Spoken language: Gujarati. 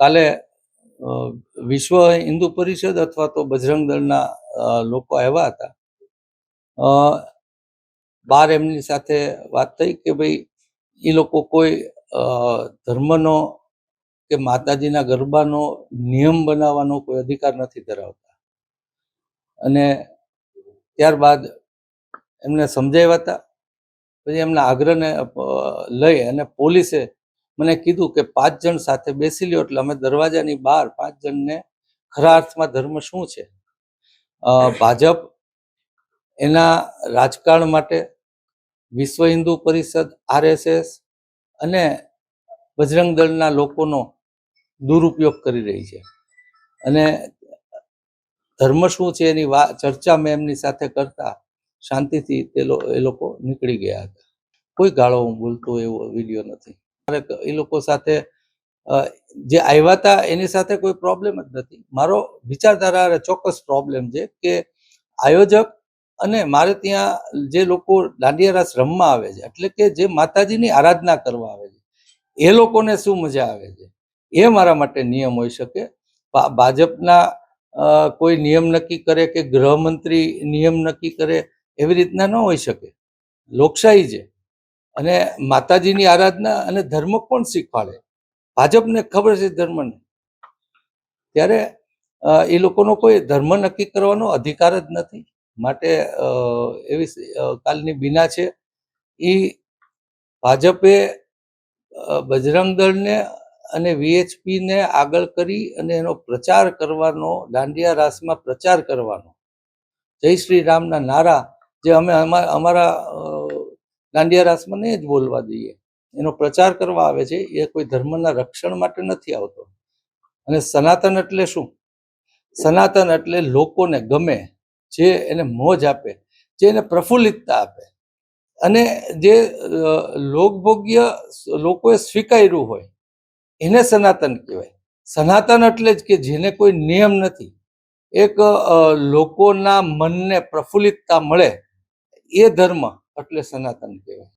કાલે વિશ્વ હિન્દુ પરિષદ અથવા તો બજરંગ દળના લોકો આવ્યા હતા. બાર એમની સાથે વાત થઈ કે ભાઈ એ લોકો કોઈ ધર્મનો કે માતાજીના ગરબાનો નિયમ બનાવવાનો કોઈ અધિકાર નથી ધરાવતા. અને ત્યારબાદ એમને સમજાવ્યા હતા. પછી એમના આગ્રહને લઈ અને પોલીસે મને કીધું કે પાંચ જણ સાથે બેસી લ્યો એટલે અમે દરવાજાની બહાર પાંચ જણને ખરા અર્થમાં ધર્મ શું છે? ભાજપ એના રાજકારણ માટે વિશ્વ હિન્દુ પરિષદ, આરએસએસ અને બજરંગ દળના લોકોનો દુરુપયોગ કરી રહી છે. અને ધર્મ શું છે એની ચર્ચા મેં એમની સાથે કરતા શાંતિથી તે એ લોકો નીકળી ગયા હતા. કોઈ ગાળો હું બોલતો એવો વીડિયો નથી. એ લોકો સાથે જે આવ્યા હતા એની સાથે કોઈ પ્રોબ્લેમ જ નથી. મારો વિચારધારા ચોક્કસ પ્રોબ્લેમ છે કે આયોજક અને મારે ત્યાં જે લોકો દાંડિયા રાસ રમવા આવે છે, એટલે કે જે માતાજીની આરાધના કરવા આવે છે, એ લોકોને શું મજા આવે છે? એ મારા માટે નિયમ હોઈ શકે. ભાજપના કોઈ નિયમ નક્કી કરે કે ગૃહમંત્રી નિયમ નક્કી કરે એવી રીતના ન હોઈ શકે. લોકશાહી છે. અને માતાજીની આરાધના અને ધર્મ કોણ શીખવાડે? ભાજપને ખબર છે ધર્મને? ત્યારે એ લોકોનો કોઈ ધર્મ નક્કી કરવાનો અધિકાર જ નથી. માટે એવી કાલની બીના છે. એ ભાજપે બજરંગ દળને અને વીએચપીને આગળ કરી અને એનો પ્રચાર કરવાનો, દાંડિયા રાસમાં પ્રચાર કરવાનો. જય શ્રી રામના નારા, જે અમે અમા- અમારા દાંડિયા રાસમાં જ બોલવા દઈએ. એનો પ્રચાર કરવા આવે છે, એ કોઈ ધર્મના રક્ષણ માટે નથી આવતો. અને સનાતન એટલે શું? સનાતન એટલે લોકોને ગમે, જે એને મોજ આપે, જે એને પ્રફુલ્લિતતા આપે. અને જે લોકભોગ્ય લોકોએ સ્વીકાર્યું હોય, એને સનાતન કહેવાય. સનાતન એટલે જ કે જેને કોઈ નિયમ નથી. એક લોકોના મનને પ્રફુલ્લિતતા મળે, એ ધર્મ એટલે સનાતન કહેવાય.